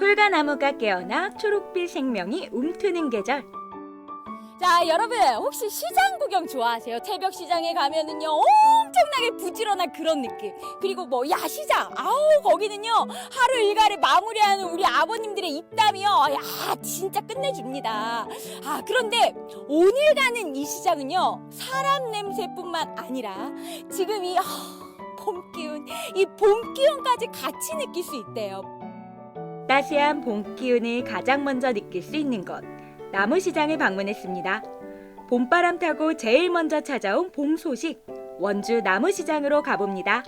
홀가나무가 깨어나 초록빛 생명이 움트는 계절. 자, 여러분 혹시 시장 구경 좋아하세요? 새벽 시장에 가면은요 엄청나게 부지런한 그런 느낌. 그리고 뭐 야시장, 아우 거기는요 하루 일과를 마무리하는 우리 아버님들의 입담이요, 야 진짜 끝내줍니다. 아 그런데 오늘 가는 이 시장은요 사람 냄새뿐만 아니라 지금 이 아, 봄 기운, 이 봄 기운까지 같이 느낄 수 있대요. 따스한 봄 기운을 가장 먼저 느낄 수 있는 곳 나무 시장을 방문했습니다. 봄바람 타고 제일 먼저 찾아온 봄 소식 원주 나무 시장으로 가봅니다.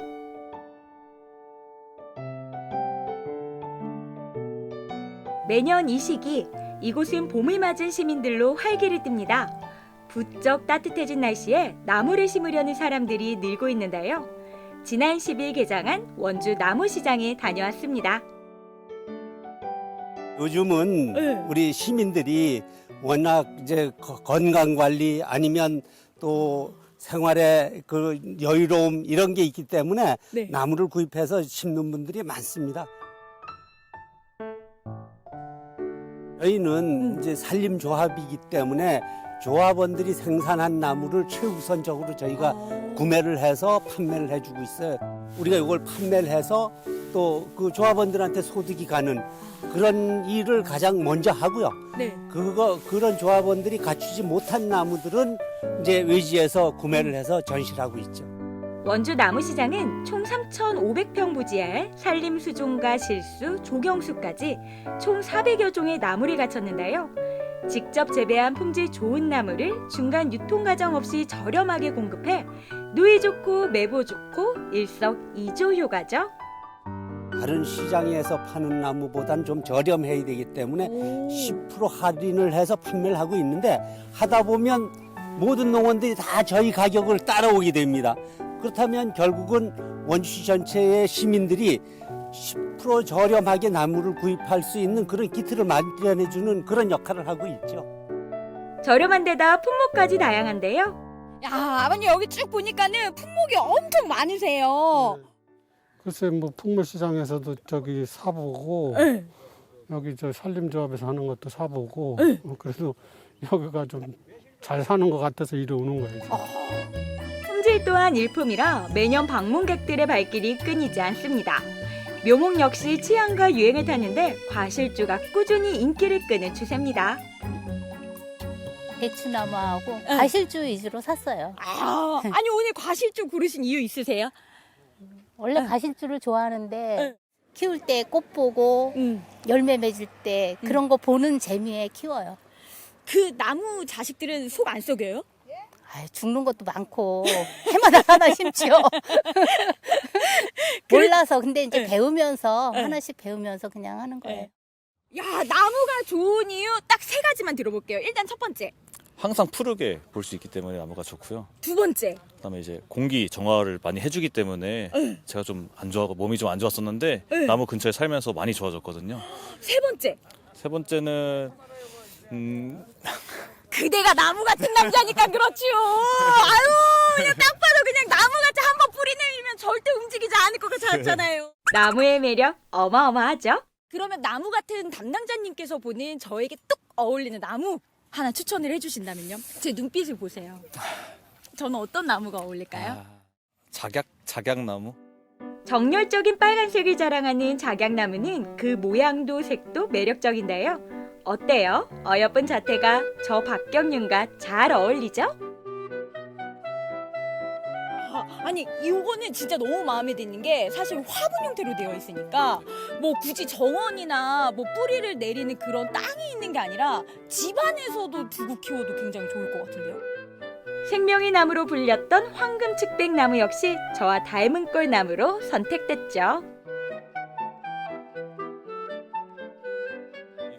매년 이 시기 이곳은 봄을 맞은 시민들로 활기를 띱니다. 부쩍 따뜻해진 날씨에 나무를 심으려는 사람들이 늘고 있는데요. 지난 10일 개장한 원주 나무시장에 다녀왔습니다. 요즘은 네. 우리 시민들이 워낙 이제 거- 건강 관리 아니면 또 생활의 그 여유로움 이런 게 있기 때문에 네. 나무를 구입해서 심는 분들이 많습니다. 저희는 음. 이제 산림조합이기 때문에 조합원들이 생산한 나무를 최우선적으로 저희가 아. 구매를 해서 판매를 해주고 있어요. 우리가 이걸 판매를 해서 또 그 조합원들한테 소득이 가는 그런 일을 가장 먼저 하고요. 네. 그거 그런 조합원들이 갖추지 못한 나무들은 이제 외지에서 구매를 해서 전시를 하고 있죠. 원주 나무시장은 총 3,500평 부지에 산림 수종과 실수, 조경수까지 총 400여 종의 나무를 갖췄는데요. 직접 재배한 품질 좋은 나무를 중간 유통 과정 없이 저렴하게 공급해 누이 좋고 매보 좋고 일석이조 효과죠. 다른 시장에서 파는 나무보단 좀 저렴해야 되기 때문에 10% 할인을 해서 판매를 하고 있는데 하다 보면 모든 농원들이 다 저희 가격을 따라오게 됩니다. 그렇다면 결국은 원주시 전체의 시민들이 10% 저렴하게 나무를 구입할 수 있는 그런 기틀을 마련해주는 그런 역할을 하고 있죠. 저렴한 데다 품목까지 다양한데요. 야, 아버님 여기 쭉 보니까는 품목이 엄청 많으세요. 글쎄 뭐 풍물 시장에서도 저기 사보고 네. 여기 저 산림조합에서 하는 것도 사보고 네. 어, 그래도 여기가 좀 잘 사는 것 같아서 이리 오는 거예요. 지금. 품질 또한 일품이라 매년 방문객들의 발길이 끊이지 않습니다. 묘목 역시 취향과 유행을 타는데 과실주가 꾸준히 인기를 끄는 추세입니다. 배추나무하고 응. 과실주 위주로 샀어요. 아, 아니 오늘 과실주 고르신 이유 있으세요? 원래 응. 과실주를 좋아하는데 응. 키울 때 꽃 보고 음. 열매 맺을 때 그런 거 보는 재미에 키워요. 그 나무 자식들은 속 안 썩여요? 아유, 죽는 것도 많고 해마다 하나 심지요. 몰라서 근데 이제 응. 배우면서 응. 하나씩 배우면서 그냥 하는 거예요. 네. 야 나무가 좋은 이유 딱 세 가지만 들어볼게요. 일단 첫 번째, 항상 푸르게 볼 수 있기 때문에 나무가 좋고요. 두 번째, 그다음에 이제 공기 정화를 많이 해주기 때문에 응. 제가 좀 안 좋아하고 몸이 좀 안 좋았었는데 응. 나무 근처에 살면서 많이 좋아졌거든요. 세 번째. 세 번째는 음, 그대가 나무 같은 남자니까 그렇지요. 아유, 그냥 딱 봐도 그냥 나무같이 한 번 뿌리 내밀면 절대 움직이지 않을 것 같잖아요. 나무의 매력 어마어마하죠? 그러면 나무 같은 담당자님께서 보는 저에게 뚝 어울리는 나무 하나 추천을 해주신다면요? 제 눈빛을 보세요. 저는 어떤 나무가 어울릴까요? 아, 작약 작약나무. 정열적인 빨간색을 자랑하는 작약나무는 그 모양도 색도 매력적인데요. 어때요? 어여쁜 자태가 저 박경윤과 잘 어울리죠? 아, 니 이거는 진짜 너무 마음에 드는 게 사실 화분 형태로 되어 있으니까 뭐 굳이 정원이나 뭐 뿌리를 내리는 그런 땅이 있는 게 아니라 집 안에서도 두고 키워도 굉장히 좋을 것 같은데요. 생명의 나무로 불렸던 황금 측백나무 역시 저와 닮은 꼴 나무로 선택됐죠.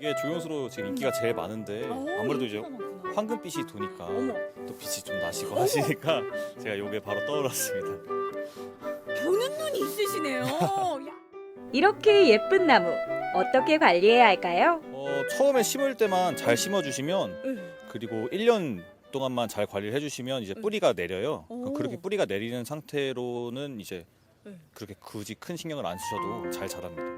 게 조용수로 지금 인기가 제일 많은데 아무래도 이제 황금빛이 도니까 어머. 또 빛이 좀 나시고 하시니까 제가 이게 바로 떠올랐습니다. 보는 눈이 있으시네요. 야. 이렇게 예쁜 나무 어떻게 관리해야 할까요? 어, 처음에 심을 때만 잘 심어주시면 응. 그리고 1년 동안만 잘 관리를 해주시면 이제 응. 뿌리가 내려요. 오. 그렇게 뿌리가 내리는 상태로는 이제 응. 그렇게 굳이 큰 신경을 안 쓰셔도 잘 자랍니다.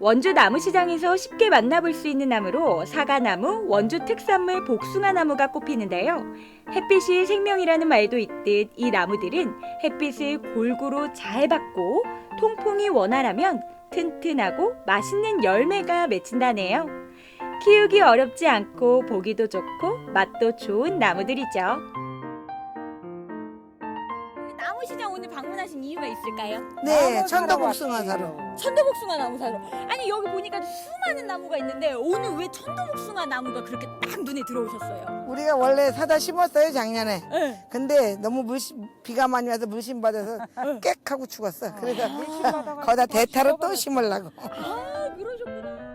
원주 나무시장에서 쉽게 만나볼 수 있는 나무로 사과나무, 원주 특산물 복숭아나무가 꼽히는데요. 햇빛이 생명이라는 말도 있듯 이 나무들은 햇빛을 골고루 잘 받고 통풍이 원활하면 튼튼하고 맛있는 열매가 맺힌다네요. 키우기 어렵지 않고 보기도 좋고 맛도 좋은 나무들이죠. 나무시장 오늘 방문하신 이유가 있을까요? 네, 천도복숭아 사러. 천도복숭아 나무 사러. 아니 여기 보니까 수많은 나무가 있는데 오늘 왜 천도복숭아 나무가 그렇게 딱 눈에 들어오셨어요? 우리가 원래 사다 심었어요 작년에. 네. 근데 너무 물심 비가 많이 와서 물심 받아서 꽥 하고 죽었어. 그래서 거기다 대타로 또 심으려고. 아 그러셨구나.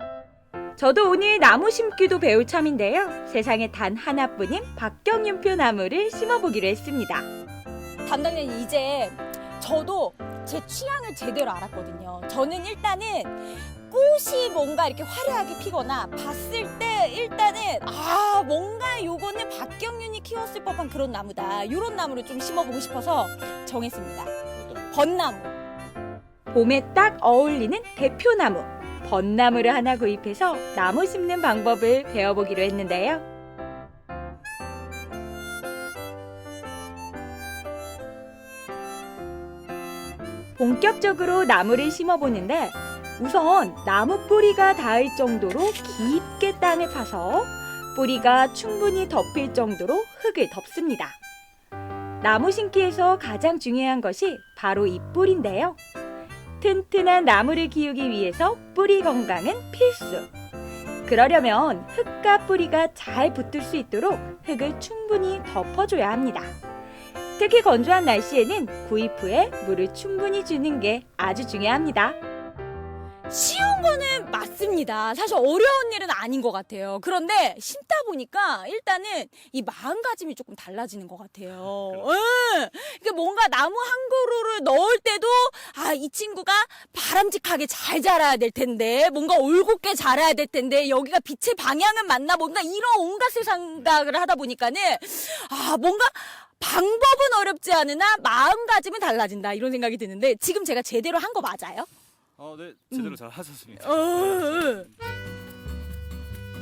저도 오늘 나무 심기도 배울 참인데요. 세상에 단 하나뿐인 박경윤표 나무를 심어보기로 했습니다. 담당자님 이제 저도 제 취향을 제대로 알았거든요. 저는 일단은 꽃이 뭔가 이렇게 화려하게 피거나 봤을 때 일단은 아 뭔가 요거는 박경윤이 키웠을 법한 그런 나무다. 요런 나무를 좀 심어보고 싶어서 정했습니다. 벚나무. 봄에 딱 어울리는 대표나무, 벚나무를 하나 구입해서 나무 심는 방법을 배워보기로 했는데요. 본격적으로 나무를 심어보는데 우선 나무 뿌리가 닿을 정도로 깊게 땅을 파서 뿌리가 충분히 덮일 정도로 흙을 덮습니다. 나무 심기에서 가장 중요한 것이 바로 이 뿌리인데요. 튼튼한 나무를 키우기 위해서 뿌리 건강은 필수. 그러려면 흙과 뿌리가 잘 붙을 수 있도록 흙을 충분히 덮어줘야 합니다. 특히 건조한 날씨에는 구입 후에 물을 충분히 주는 게 아주 중요합니다. 쉬운 거는 맞습니다. 사실 어려운 일은 아닌 것 같아요. 그런데 심다 보니까 일단은 이 마음가짐이 조금 달라지는 것 같아요. 응. 이게 뭔가 나무 한 그루를 넣을 때도 아, 이 친구가 바람직하게 잘 자라야 될 텐데, 뭔가 올곧게 자라야 될 텐데, 여기가 빛의 방향은 맞나, 뭔가 이런 온갖 생각을 하다 보니까는 아, 뭔가 방법은 어렵지 않으나 마음가짐은 달라진다 이런 생각이 드는데 지금 제가 제대로 한 거 맞아요? 어, 네, 제대로 잘 하셨습니다. 어,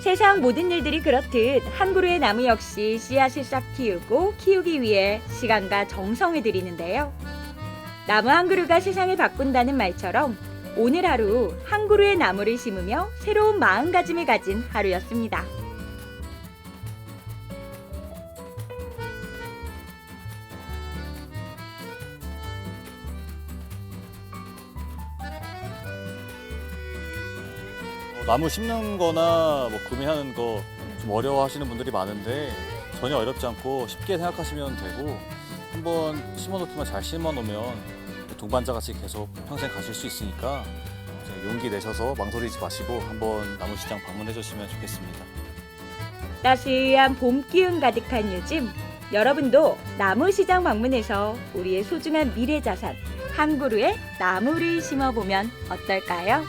세상 모든 일들이 그렇듯 한 그루의 나무 역시 씨앗을 싹 키우고 키우기 위해 시간과 정성을 들이는데요. 나무 한 그루가 세상을 바꾼다는 말처럼 오늘 하루 한 그루의 나무를 심으며 새로운 마음가짐을 가진 하루였습니다. 나무 심는 거나 뭐 구매하는 거 좀 어려워하시는 분들이 많은데 전혀 어렵지 않고 쉽게 생각하시면 되고 한번 심어놓기만 잘 심어놓으면 동반자 같이 계속 평생 가실 수 있으니까 용기 내셔서 망설이지 마시고 한번 나무 시장 방문해 주시면 좋겠습니다. 따스한 봄 기운 가득한 요즘 여러분도 나무 시장 방문해서 우리의 소중한 미래 자산 한 그루의 나무를 심어보면 어떨까요?